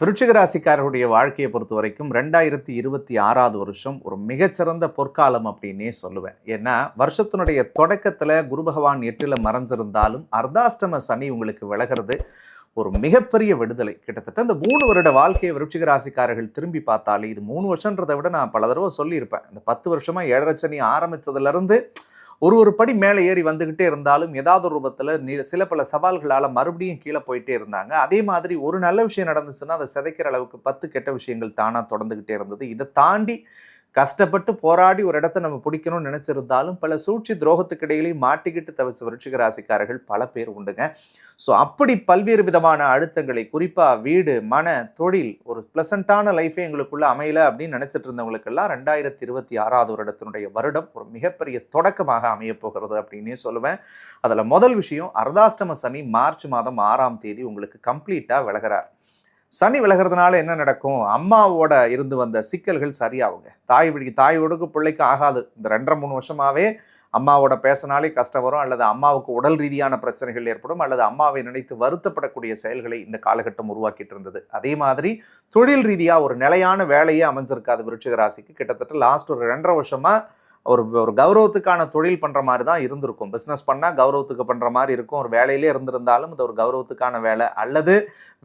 விருச்சிக ராசிக்காரருடைய வாழ்க்கையை பொறுத்த வரைக்கும் ரெண்டாயிரத்தி இருபத்தி ஆறாவது வருஷம் ஒரு மிகச்சிறந்த பொற்காலம் அப்படின்னே சொல்லுவேன். ஏன்னா வருஷத்தினுடைய தொடக்கத்தில் குரு பகவான் எட்டில் மறைஞ்சிருந்தாலும் அர்த்தாஷ்டம சனி உங்களுக்கு விலகிறது. ஒரு மிகப்பெரிய விடுதலை. கிட்டத்தட்ட இந்த மூணு வருட வாழ்க்கையை விருட்சிக ராசிக்காரர்கள் திரும்பி பார்த்தாலே இது மூணு வருஷன்றதை விட நான் பல தடவை சொல்லியிருப்பேன். இந்த பத்து வருஷமாக ஏழரை சனி ஆரம்பித்ததுலேருந்து ஒரு ஒரு படி மேலே ஏறி வந்துக்கிட்டே இருந்தாலும் ஏதாவது ரூபத்தில் சில பல சவால்களால் மறுபடியும் கீழே போயிட்டே இருந்தாங்க. அதே மாதிரி ஒரு நல்ல விஷயம் நடந்துச்சுன்னா அதை சிதைக்கிற அளவுக்கு பத்து கெட்ட விஷயங்கள் தானாக தொடர்ந்துக்கிட்டே இருந்தது. இதை தாண்டி கஷ்டப்பட்டு போராடி ஒரு இடத்த நம்ம பிடிக்கணும்னு நினைச்சிருந்தாலும் பல சூழ்ச்சி துரோகத்துக்கு இடையிலையும் மாட்டிக்கிட்டு தவிச்ச விருட்சிக ராசிக்காரர்கள் பல பேர் உண்டுங்க. ஸோ அப்படி பல்வேறு விதமான அழுத்தங்களை குறிப்பாக வீடு மன தொழில் ஒரு ப்ளசண்ட்டான லைஃபே எங்களுக்குள்ள அமையல அப்படின்னு நினச்சிட்டு இருந்தவங்களுக்கெல்லாம் ரெண்டாயிரத்தி இருபத்தி ஆறாவது வருடத்தினுடைய வருடம் ஒரு மிகப்பெரிய தொடக்கமாக அமையப்போகிறது அப்படின்னே சொல்லுவேன். அதில் முதல் விஷயம் அர்தாஷ்டம சனி மார்ச் மாதம் ஆறாம் தேதி உங்களுக்கு கம்ப்ளீட்டாக விலகிறார். சனி விலகிறதுனால என்ன நடக்கும்? அம்மாவோட இருந்து வந்த சிக்கல்கள் சரியாகுங்க. தாய் பிடிக்கு தாயோடுக்கு பிள்ளைக்கு ஆகாது. இந்த ரெண்டரை மூணு வருஷமாகவே அம்மாவோட பேசினாலே கஷ்டம் வரும். அல்லது அம்மாவுக்கு உடல் ரீதியான பிரச்சனைகள் ஏற்படும். அல்லது அம்மாவை நினைத்து வருத்தப்படக்கூடிய செயல்களை இந்த காலகட்டம் உருவாக்கிட்டு இருந்தது. அதே மாதிரி தொழில் ரீதியாக ஒரு நிலையான வேலையே அமைஞ்சிருக்காது விருட்சிக ராசிக்கு. கிட்டத்தட்ட லாஸ்ட் ஒரு ரெண்டரை வருஷமாக ஒரு ஒரு கௌரவத்துக்கான தொழில் பண்ணுற மாதிரி தான் இருந்திருக்கும். பிஸ்னஸ் பண்ணால் கௌரவத்துக்கு பண்ணுற மாதிரி இருக்கும். ஒரு வேலையிலே இருந்திருந்தாலும் இது ஒரு கௌரவத்துக்கான வேலை. அல்லது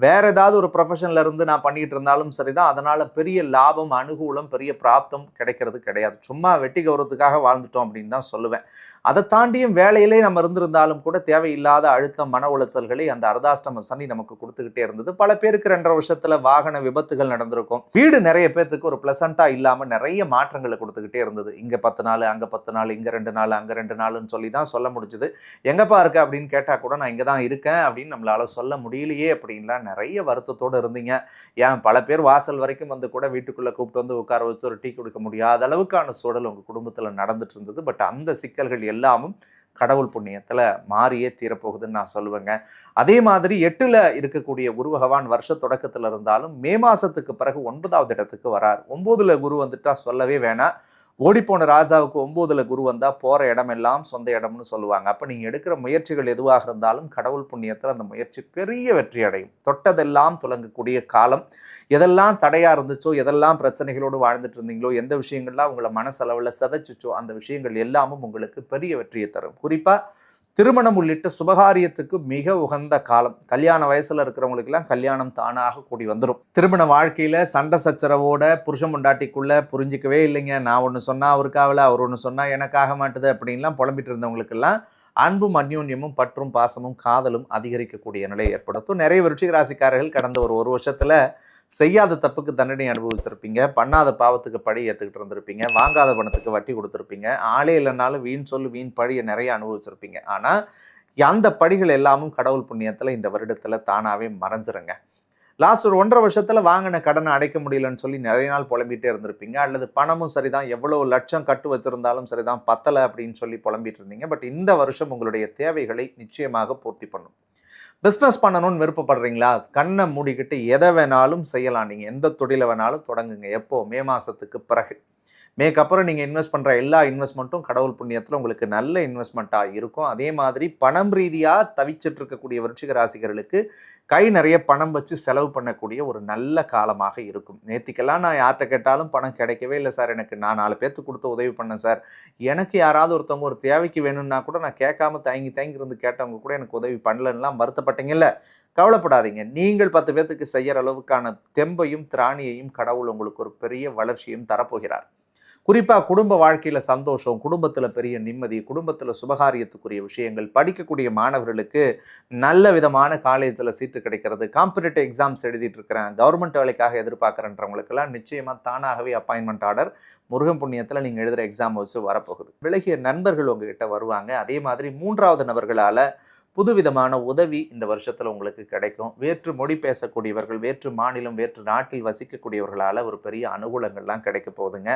வேற ஏதாவது ஒரு ப்ரொஃபஷனில் இருந்து நான் பண்ணிட்டு இருந்தாலும் சரி தான் அதனால் பெரிய லாபம் அனுகூலம் பெரிய பிராப்தம் கிடைக்கிறது கிடையாது. சும்மா வெட்டி கௌரவத்துக்காக வாழ்ந்துட்டோம் அப்படின்னு தான் சொல்லுவேன். அதை தாண்டியும் வேலையிலே நம்ம இருந்திருந்தாலும் கூட தேவையில்லாத அழுத்தம் மன உளைச்சல்களை அந்த அர்தாஷ்டம சனி நமக்கு கொடுத்துக்கிட்டே இருந்தது. பல பேருக்கு ரெண்டரை வருஷத்தில் வாகன விபத்துகள் நடந்திருக்கும். வீடு நிறைய பேர்த்துக்கு ஒரு ப்ளசண்ட்டாக இல்லாமல் நிறைய மாற்றங்களை கொடுத்துக்கிட்டே இருந்தது. இங்கே பத்து நாள் நாள் அங்கே பத்து நாள் இங்கே ரெண்டு நாள் அங்கே ரெண்டு நாள்னு சொல்லி தான் சொல்ல முடிஞ்சுது. எங்கேப்பா இருக்க அப்படின்னு கேட்டால் கூட நான் இங்கே தான் இருக்கேன் அப்படின்னு நம்மளால் சொல்ல முடியலையே அப்படின்லாம் நிறைய வருத்தத்தோடு இருந்தீங்க. ஏன்? பல பேர் வாசல் வரைக்கும் வந்து கூட வீட்டுக்குள்ளே கூப்பிட்டு வந்து உட்கார வச்சு ஒரு டீ கொடுக்க முடியாத அளவுக்கான சூழல் உங்கள் குடும்பத்தில் நடந்துட்டு இருந்தது. பட் அந்த சிக்கல்கள் எல்லாமும் கடவுள் புண்ணியத்தில் மாறியே தீரப்போகுதுன்னு நான் சொல்லுவேங்க. அதே மாதிரி எட்டில் இருக்கக்கூடிய குரு பகவான் வருஷ தொடக்கத்தில் இருந்தாலும் மே மாதத்துக்கு பிறகு ஒன்பதாவது இடத்துக்கு வரார். ஒம்போதில் குரு வந்துட்டால் சொல்லவே வேணாம். ஓடிப்போன ராஜாவுக்கு ஒம்போதில் குரு வந்தால் போகிற இடமெல்லாம் சொந்த இடம்னு சொல்லுவாங்க. அப்போ நீங்கள் எடுக்கிற முயற்சிகள் எதுவாக இருந்தாலும் கடவுள் புண்ணியத்தில் அந்த முயற்சி பெரிய வெற்றி அடையும். தொட்டதெல்லாம் துலங்கக்கூடிய காலம். எதெல்லாம் தடையாக இருந்துச்சோ எதெல்லாம் பிரச்சனைகளோடு வாழ்ந்துட்டு இருந்தீங்களோ எந்த விஷயங்கள்லாம் உங்களை மனசளவில் சிதைச்சிச்சோ அந்த விஷயங்கள் எல்லாமும் உங்களுக்கு பெரிய வெற்றியை தரும். குறிப்பாக திருமணம் உள்ளிட்ட சுபகாரியத்துக்கு மிக உகந்த காலம். கல்யாண வயசுல இருக்கிறவங்களுக்கெல்லாம் கல்யாணம் தானாக கூடி வந்துடும் திருமண வாழ்க்கையில சண்டை சச்சரவோட புருஷ முண்டாட்டிக்குள்ள புரிஞ்சிக்கவே இல்லைங்க. நான் ஒன்று சொன்னா அவருக்காகல அவர் ஒன்று சொன்னா எனக்காக மாட்டுது அப்படின்லாம் புலம்பிட்டு இருந்தவங்களுக்கெல்லாம் அன்பும் அந்யோன்யமும் பற்றும் பாசமும் காதலும் அதிகரிக்கக்கூடிய நிலை ஏற்படுத்தும். நிறைய விருச்சிக ராசிக்காரர்கள் கடந்த ஒரு ஒரு வருஷத்தில் செய்யாத தப்புக்கு தண்டனை அனுபவிச்சிருப்பீங்க. பண்ணாத பாவத்துக்கு பழி ஏற்றுக்கிட்டு இருந்திருப்பீங்க. வாங்காத பணத்துக்கு வட்டி கொடுத்துருப்பீங்க. ஆளே இல்லைனாலும் வீண் சொல்லு வீண் பழியை நிறைய அனுபவிச்சிருப்பீங்க. ஆனால் அந்த படிகள் எல்லாமும் கடவுள் புண்ணியத்தில் இந்த வருடத்தில் தானாகவே மறைஞ்சிருங்க. லாஸ்ட் ஒரு ஒன்றரை வருஷத்தில் வாங்கின கடனை அடைக்க முடியலன்னு சொல்லி நிறைய நாள் புலம்பிகிட்டே இருந்திருப்பீங்க. அல்லது பணமும் சரிதான் எவ்வளோ லட்சம் கட்டு வச்சிருந்தாலும் சரிதான் பத்தலை அப்படின்னு சொல்லி புலம்பிகிட்டு இருந்தீங்க. பட் இந்த வருஷம் உங்களுடைய தேவைகளை நிச்சயமாக பூர்த்தி பண்ணும். பிஸ்னஸ் பண்ணணும்னு விருப்பப்படுறீங்களா? கண்ணை மூடிக்கிட்டு எதை வேணாலும் செய்யலாம். நீங்கள் எந்த தொழிலை வேணாலும் தொடங்குங்க. எப்போ? மே மாதத்துக்கு பிறகு. மேக்கப்புறம் நீங்கள் இன்வெஸ்ட் பண்ணுற எல்லா இன்வெஸ்ட்மெண்ட்டும் கடவுள் புண்ணியத்தில் உங்களுக்கு நல்ல இன்வெஸ்ட்மெண்ட்டாக இருக்கும். அதே மாதிரி பணம் ரீதியாக தவிச்சிட்டு இருக்கக்கூடிய விருச்சிக ராசிகர்களுக்கு கை நிறைய பணம் வச்சு செலவு பண்ணக்கூடிய ஒரு நல்ல காலமாக இருக்கும். நேத்திக்கெல்லாம் நான் யார்கிட்ட கேட்டாலும் பணம் கிடைக்கவே இல்லை சார். எனக்கு நான் நாலு பேர்த்து கொடுத்து உதவி பண்ணேன் சார். எனக்கு யாராவது ஒருத்தவங்க ஒரு தேவைக்கு வேணும்னா கூட நான் கேட்காம தயங்கி தயங்கி இருந்து கேட்டவங்க கூட எனக்கு உதவி பண்ணலன்னெலாம் வருத்தப்பட்டீங்கல்ல கவலைப்படாதீங்க. நீங்கள் பத்து பேர்த்துக்கு செய்கிற அளவுக்கான தெம்பையும் திராணியையும் கடவுள் உங்களுக்கு ஒரு பெரிய வளர்ச்சியும் தரப்போகிறார். குறிப்பாக குடும்ப வாழ்க்கையில் சந்தோஷம் குடும்பத்தில் பெரிய நிம்மதி குடும்பத்தில் சுபகாரியத்துக்குரிய விஷயங்கள் படிக்கக்கூடிய மாணவர்களுக்கு நல்ல விதமான காலேஜில் சீட்டு கிடைக்கிறது காம்படிட்டிவ் எக்ஸாம்ஸ் எழுதிட்டு இருக்கிறேன் கவர்மெண்ட் வேலைக்காக எதிர்பார்க்குறன்றவங்களுக்கெல்லாம் நிச்சயமாக தானாகவே அப்பாயின்மெண்ட் ஆர்டர் முருகன் புண்ணியத்தில் நீங்கள் எழுதுகிற எக்ஸாம் வச்சு வரப்போகுது. விலகிய நண்பர்கள் உங்ககிட்ட வருவாங்க. அதே மாதிரி மூன்றாவது நபர்களால் புதுவிதமான உதவி இந்த வருஷத்தில் உங்களுக்கு கிடைக்கும். வேற்று மொழி பேசக்கூடியவர்கள் வேற்று மாநிலம் வேற்று நாட்டில் வசிக்கக்கூடியவர்களால் ஒரு பெரிய அனுகூலங்கள்லாம் கிடைக்க போகுதுங்க.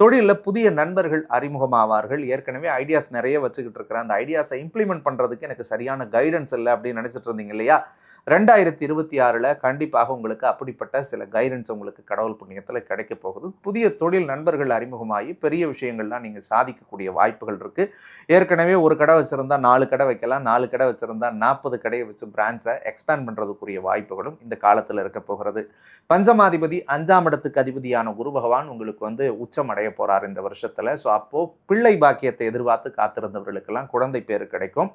தொழிலில் புதிய நண்பர்கள் அறிமுகமாவார்கள். ஏற்கனவே ஐடியாஸ் நிறைய வச்சுக்கிட்டு இருக்கிறேன். அந்த ஐடியாஸை இம்ப்ளிமெண்ட் பண்ணுறதுக்கு எனக்கு சரியான கைடன்ஸ் இல்லை அப்படின்னு நினச்சிட்டு இருந்தீங்க இல்லையா? ரெண்டாயிரத்தி இருபத்தி ஆறில் கண்டிப்பாக உங்களுக்கு அப்படிப்பட்ட சில கைடன்ஸ் உங்களுக்கு கடவுள் புண்ணியத்தில் கிடைக்க போகுது. புதிய தொழில் நண்பர்கள் அறிமுகமாகி பெரிய விஷயங்கள்லாம் நீங்கள் சாதிக்கக்கூடிய வாய்ப்புகள் இருக்குது ஏற்கனவே ஒரு கடை வச்சுருந்தா நாலு கடை வைக்கலாம். நாலு கடை வச்சு வச்சுருந்தா நாற்பது கடையை வச்சு பிரான்ச்சை எக்ஸ்பேண்ட் பண்ணுறதுக்குரிய வாய்ப்புகளும் இந்த காலத்தில் இருக்க போகிறது. பஞ்சமாதிபதி அஞ்சாம் இடத்துக்கு அதிபதியான குரு பகவான் உங்களுக்கு வந்து உச்சம் அடைய போகிறார் இந்த வருஷத்தில். ஸோ அப்போது பிள்ளை பாக்கியத்தை எதிர்பார்த்து காத்திருந்தவர்களுக்கெல்லாம் குழந்தை பேர் கிடைக்கும்.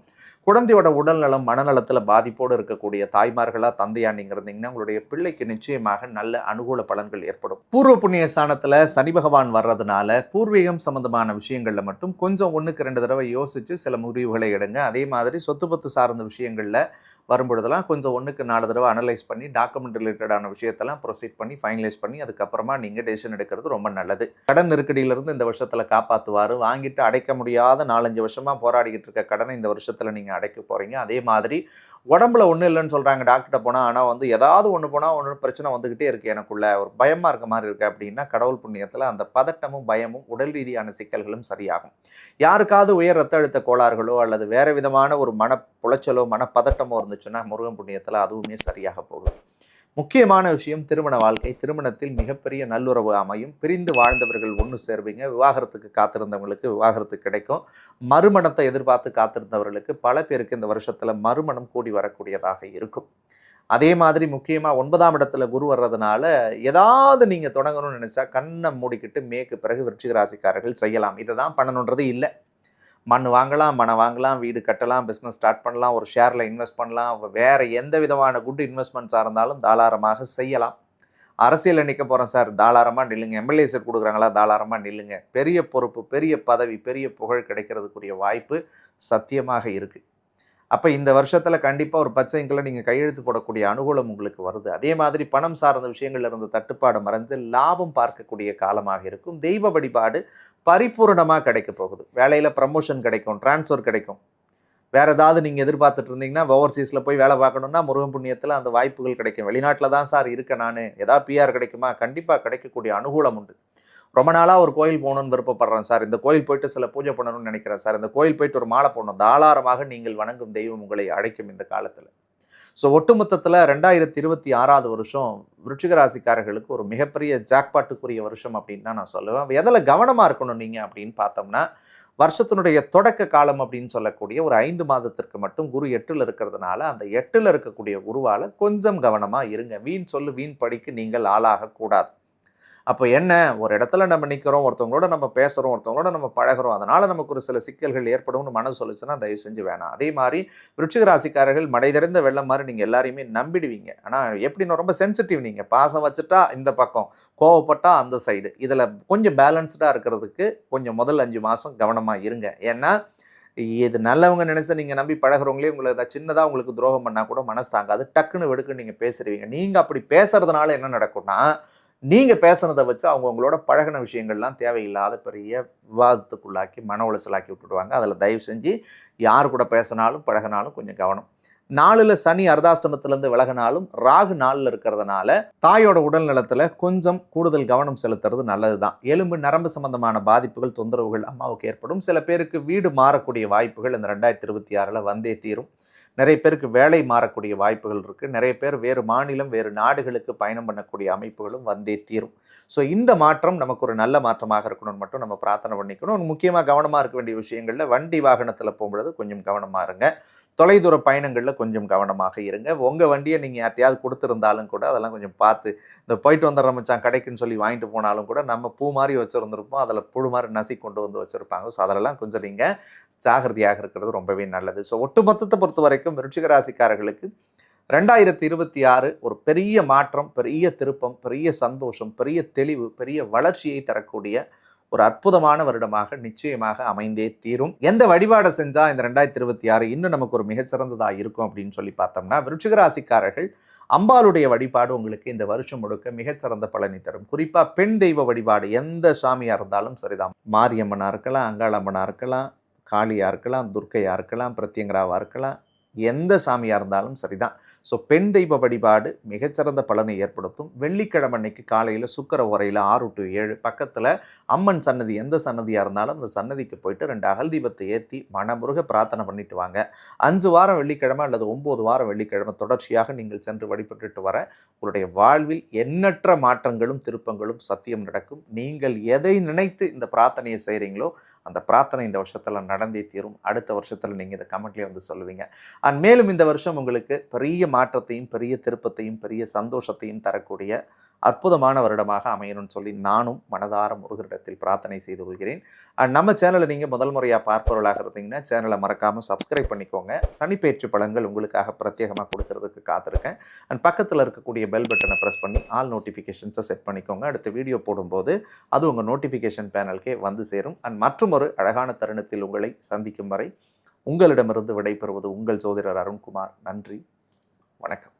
குழந்தையோட உடல்நலம் மனநலத்தில் பாதிப்போடு இருக்கக்கூடிய தாய்மார்களாக தந்தையா நீங்கள் இருந்தீங்கன்னா உங்களுடைய பிள்ளைக்கு நிச்சயமாக நல்ல அனுகூல பலன்கள் ஏற்படும். பூர்வ புண்ணிய ஸ்தானத்தில் சனி பகவான் வர்றதுனால பூர்வீகம் சம்பந்தமான விஷயங்களில் மட்டும் கொஞ்சம் ஒன்றுக்கு ரெண்டு தடவை யோசித்து சில முடிவுகளை எடுங்க. அதே மாதிரி சொத்து பத்து சார்ந்த விஷயங்களில் வரும்பொழுதெல்லாம் கொஞ்சம் ஒன்றுக்கு நாலு தடவை அனலைஸ் பண்ணி டாக்குமெண்ட் ரிலேட்டடான விஷயத்தெல்லாம் ப்ரொசீட் பண்ணி ஃபைனலைஸ் பண்ணி அதுக்கப்புறமா நீங்கள் டெசிஷன் எடுக்கிறது ரொம்ப நல்லது. கடன் நெருக்கடியிலிருந்து இந்த வருஷத்தில் காப்பாற்றுவார் வாங்கிட்டு அடைக்க முடியாத நாலஞ்சு வருஷமாக போராடிக்கிட்டு இருக்க கடனை இந்த வருஷத்தில் நீங்கள் அடைக்க போகிறீங்க அதே மாதிரி உடம்புல ஒன்றும் இல்லைன்னு சொல்கிறாங்க டாக்டர்கிட்ட போனால் ஆனால் வந்து ஏதாவது ஒன்று போனால் ஒன்று பிரச்சனை வந்துக்கிட்டே இருக்குது எனக்குள்ள. ஒரு பயமாக இருக்க மாதிரி இருக்குது அப்படின்னா கடவுள் புண்ணியத்தில் அந்த பதட்டமும் பயமும் உடல் ரீதியான சிக்கல்களும் சரியாகும். யாருக்காவது உயர் ரத்த அழுத்த கோளாறுகளோ அல்லது வேறு விதமான ஒரு மன புளைச்சலோ மனப்பதட்டமோ இருந்துச்சுன்னா முருகன் புண்ணியத்தில் அதுவுமே சரியாக போகுது. முக்கியமான விஷயம் திருமண வாழ்க்கை. திருமணத்தில் மிகப்பெரிய நல்லுறவு அமையும். பிரிந்து வாழ்ந்தவர்கள் ஒன்று சேர்வீங்க. விவாகரத்துக்கு காத்திருந்தவங்களுக்கு விவாகரத்து கிடைக்கும். மறுமணத்தை எதிர்பார்த்து காத்திருந்தவர்களுக்கு பல பேருக்கு இந்த வருஷத்தில் மறுமணம் கூடி வரக்கூடியதாக இருக்கும். அதே மாதிரி முக்கியமாக ஒன்பதாம் இடத்துல குரு வர்றதுனால ஏதாவது நீங்கள் தொடங்கணும்னு நினச்சா கண்ணை மூடிக்கிட்டு மேற்கு பிறகு விருச்சிக ராசிக்காரர்கள் செய்யலாம். இதை தான் பண்ணணுன்றது இல்லை. மண் வாங்கலாம் மனை வாங்கலாம் வீடு கட்டலாம் பிஸ்னஸ் ஸ்டார்ட் பண்ணலாம் ஒரு ஷேரில் இன்வெஸ்ட் பண்ணலாம் வேறு எந்த விதமான குட் இன்வெஸ்ட்மெண்ட்ஸாக இருந்தாலும் தாராளமாக செய்யலாம். அரசியலில் நிற்க போகிறோம் சார் தாராளமாக நில்லுங்க. எம்எல்ஏ சார் கொடுக்குறாங்களா? தாராளமாக நில்லுங்க. பெரிய பொறுப்பு பெரிய பதவி பெரிய புகழ் கிடைக்கிறதுக்குரிய வாய்ப்பு சத்தியமாக இருக்குது அப்போ இந்த வருஷத்தில் கண்டிப்பாக ஒரு பச்சை இங்கில் நீங்கள் கையெழுத்து போடக்கூடிய அனுகூலம் உங்களுக்கு வருது. அதே மாதிரி பணம் சார்ந்த விஷயங்களில் இருந்த தட்டுப்பாடு மறைஞ்சு லாபம் பார்க்கக்கூடிய காலமாக இருக்கும். தெய்வ வழிபாடு பரிபூரணமாக கிடைக்க போகுது. வேலையில் ப்ரமோஷன் கிடைக்கும் ட்ரான்ஸ்ஃபர் கிடைக்கும். வேறு ஏதாவது நீங்கள் எதிர்பார்த்துட்டு இருந்தீங்கன்னா ஓவர்சீஸில் போய் வேலை பார்க்கணுன்னா முருகன் புண்ணியத்தில் அந்த வாய்ப்புகள் கிடைக்கும். வெளிநாட்டில் தான் சார் இருக்கேன் நான். ஏதாவது பிஆர் கிடைக்குமா? கண்டிப்பாக கிடைக்கக்கூடிய அனுகூலம் உண்டு. ரொம்ப நாளாக ஒரு கோயில் போகணும்னு விருப்பப்படுறேன் சார். இந்த கோயில் போயிட்டு சில பூஜை பண்ணணும்னு நினைக்கிறேன் சார். இந்த கோயில் போயிட்டு ஒரு மாலை போடணும். தாளாரமாக நீங்கள் வணங்கும் தெய்வம் உங்களை அழைக்கும் இந்த காலத்தில். ஸோ ஒட்டுமொத்தத்தில் ரெண்டாயிரத்தி இருபத்தி ஆறாவது வருஷம் விருச்சிக ராசிக்காரர்களுக்கு ஒரு மிகப்பெரிய ஜாக்பாட்டுக்குரிய வருஷம் அப்படின்னு தான் நான் சொல்லுவேன். எதில் கவனமாக இருக்கணும் நீங்கள் அப்படின்னு பார்த்தோம்னா வருஷத்தினுடைய தொடக்க காலம் அப்படின்னு சொல்லக்கூடிய ஒரு ஐந்து மாதத்திற்கு மட்டும் குரு எட்டில் இருக்கிறதுனால அந்த எட்டில் இருக்கக்கூடிய குருவால் கொஞ்சம் கவனமாக இருங்க. வீண் சொல்லு வீண் படிக்கு நீங்கள் ஆளாகக்கூடாது. அப்போ என்ன? ஒரு இடத்துல நம்ம நிற்கிறோம் ஒருத்தவங்களோட நம்ம பேசுகிறோம் ஒருத்தவங்களோட நம்ம பழகிறோம். அதனால் நமக்கு ஒரு சில சிக்கல்கள் ஏற்படும்னு மனசு சொல்லிச்சுன்னா தயவு செஞ்சு வேணாம். அதே மாதிரி விருட்சிக ராசிக்காரர்கள் மடை திறந்த வெள்ளம் மாதிரி நீங்கள் எல்லாரையுமே நம்பிடுவீங்க. ஆனால் எப்படின்னா ரொம்ப சென்சிட்டிவ் நீங்கள் பாசம் வச்சுட்டா இந்த பக்கம் கோவப்பட்டா அந்த சைடு இதில் கொஞ்சம் பேலன்ஸ்டாக இருக்கிறதுக்கு கொஞ்சம் முதல் அஞ்சு மாதம் கவனமாக இருங்க. ஏன்னா இது நல்லவங்க நினைச்சு நீங்கள் நம்பி பழகுறவங்களே உங்களை ஏதாவது சின்னதாக உங்களுக்கு துரோகம் பண்ணால் கூட மனசு தாங்காது. டக்குன்னு வெடுக்குன்னு நீங்கள் பேசுறீங்க நீங்கள் அப்படி பேசுறதுனால என்ன நடக்கும்னா நீங்கள் பேசுனதை வச்சு அவங்க உங்களோட பழகின விஷயங்கள்லாம் தேவையில்லாத பெரிய விவாதத்துக்குள்ளாக்கி மன உளைச்சலாக்கி விட்டுடுவாங்க. அதில் தயவு செஞ்சு யார் கூட பேசினாலும் பழகினாலும் கொஞ்சம் கவனம். நாளில் சனி அர்தாஷ்டமத்திலேருந்து விலகினாலும் ராகு நாளில் இருக்கிறதுனால தாயோட உடல் நலத்தில் கொஞ்சம் கூடுதல் கவனம் செலுத்துறது நல்லது தான் எலும்பு நரம்பு சம்பந்தமான பாதிப்புகள் தொந்தரவுகள் அம்மாவுக்கு ஏற்படும். சில பேருக்கு வீடு மாறக்கூடிய வாய்ப்புகள் இந்த ரெண்டாயிரத்தி இருபத்தி ஆறில் வந்தே தீரும். நிறைய பேருக்கு வேலை மாறக்கூடிய வாய்ப்புகள் இருக்குது நிறைய பேர் வேறு மாநிலம் வேறு நாடுகளுக்கு பயணம் பண்ணக்கூடிய அமைப்புகளும் வந்தே தீரும். ஸோ இந்த மாற்றம் நமக்கு ஒரு நல்ல மாற்றமாக இருக்கணும்னு மட்டும் நம்ம பிரார்த்தனை பண்ணிக்கணும். முக்கியமாக கவனமாக இருக்க வேண்டிய விஷயங்களில் வண்டி வாகனத்தில் போகும்பொழுது கொஞ்சம் கவனமாக இருங்க. தொலைதூர பயணங்களில் கொஞ்சம் கவனமாக இருங்க. உங்கள் வண்டியை நீங்கள் யார்ட்டையாவது கொடுத்துருந்தாலும் கூட அதெல்லாம் கொஞ்சம் பார்த்து இந்த போயிட்டு வந்துடுற மச்சான் கடைக்குன்னு சொல்லி வாங்கிட்டு போனாலும் கூட நம்ம பூ மாதிரி வச்சுருந்துருப்போம். அதில் புழு மாதிரி நசி கொண்டு வந்து வச்சுருப்பாங்க. ஸோ அதெல்லாம் கொஞ்சம் நீங்கள் ஜாகிரதையாக இருக்கிறது ரொம்பவே நல்லது. ஸோ ஒட்டுமொத்தத்தை பொறுத்த வரைக்கும் விருச்சிக ராசிக்காரர்களுக்கு ரெண்டாயிரத்தி இருபத்தி ஆறு ஒரு பெரிய மாற்றம் பெரிய திருப்பம் பெரிய சந்தோஷம் பெரிய தெளிவு பெரிய வளர்ச்சியை தரக்கூடிய ஒரு அற்புதமான வருடமாக நிச்சயமாக அமைந்தே தீரும். எந்த வழிபாடை செஞ்சால் இந்த ரெண்டாயிரத்தி இருபத்தி ஆறு இன்னும் நமக்கு ஒரு மிகச்சிறந்ததாக இருக்கும் அப்படின்னு சொல்லி பார்த்தோம்னா விருச்சிக ராசிக்காரர்கள் அம்பாளுடைய வழிபாடு உங்களுக்கு இந்த வருஷம் முழுக்க மிகச்சிறந்த பலனை தரும். குறிப்பாக பெண் தெய்வ வழிபாடு எந்த சாமியாக இருந்தாலும் சரிதான். மாரியம்மனாக இருக்கலாம் அங்காளம்மனாக இருக்கலாம் காளியாக இருக்கலாம் துர்க்கையாக இருக்கலாம் பிரத்யங்கராவாக இருக்கலாம் எந்த சாமியாக இருந்தாலும் சரிதான். ஸோ பெண் தெய்வ வழிபாடு மிகச்சிறந்த பலனை ஏற்படுத்தும். வெள்ளிக்கிழமை அன்னைக்கு காலையில் சுக்கர உரையில் ஆறு டு ஏழு பக்கத்தில் அம்மன் சன்னதி எந்த சன்னதியாக இருந்தாலும் அந்த சன்னதிக்கு போயிட்டு ரெண்டு அகல் தீபத்தை ஏற்றி மனமுருக பிரார்த்தனை பண்ணிட்டு வாங்க. அஞ்சு வாரம் வெள்ளிக்கிழமை அல்லது ஒம்பது வாரம் வெள்ளிக்கிழமை தொடர்ச்சியாக நீங்கள் சென்று வழிபட்டுட்டு வர உங்களுடைய வாழ்வில் எண்ணற்ற மாற்றங்களும் திருப்பங்களும் சத்தியம் நடக்கும். நீங்கள் எதை நினைத்து இந்த பிரார்த்தனையை செய்கிறீங்களோ அந்த பிரார்த்தனை இந்த வருஷத்தில் நடந்தே தீரும். அடுத்த வருஷத்தில் நீங்கள் இதை கமெண்ட்லேயே வந்து சொல்லுவீங்க. அண்ட் மேலும் இந்த வருஷம் உங்களுக்கு பெரிய மாற்றத்தையும் பெரிய திருப்பத்தையும் பெரிய சந்தோஷத்தையும் தரக்கூடிய அற்புதமான வருடமாக அமையணும்னு சொல்லி நானும் மனதார முருகரிடத்தில் பிரார்த்தனை செய்து கொள்கிறேன். அண்ட் நம்ம சேனலை நீங்கள் முதல் முறையாக பார்ப்பவர்களாக இருந்தீங்கன்னா சேனலை மறக்காமல் சப்ஸ்கிரைப் பண்ணிக்கோங்க. சனிப்பயிற்சி பலன்கள் உங்களுக்காக பிரத்யேகமாக கொடுக்கறதுக்கு காத்திருக்கேன். அண்ட் பக்கத்தில் இருக்கக்கூடிய பெல் பட்டனை ப்ரெஸ் பண்ணி ஆல் நோட்டிஃபிகேஷன்ஸை செட் பண்ணிக்கோங்க. அடுத்த வீடியோ போடும்போது அது உங்கள் நோட்டிஃபிகேஷன் பேனலுக்கே வந்து சேரும். அண்ட் மற்றும் ஒரு அழகான தருணத்தில் உங்களை சந்திக்கும் வரை உங்களிடமிருந்து விடைபெறுவது உங்கள் ஜோதிடர் அருண்குமார். நன்றி. வணக்கம்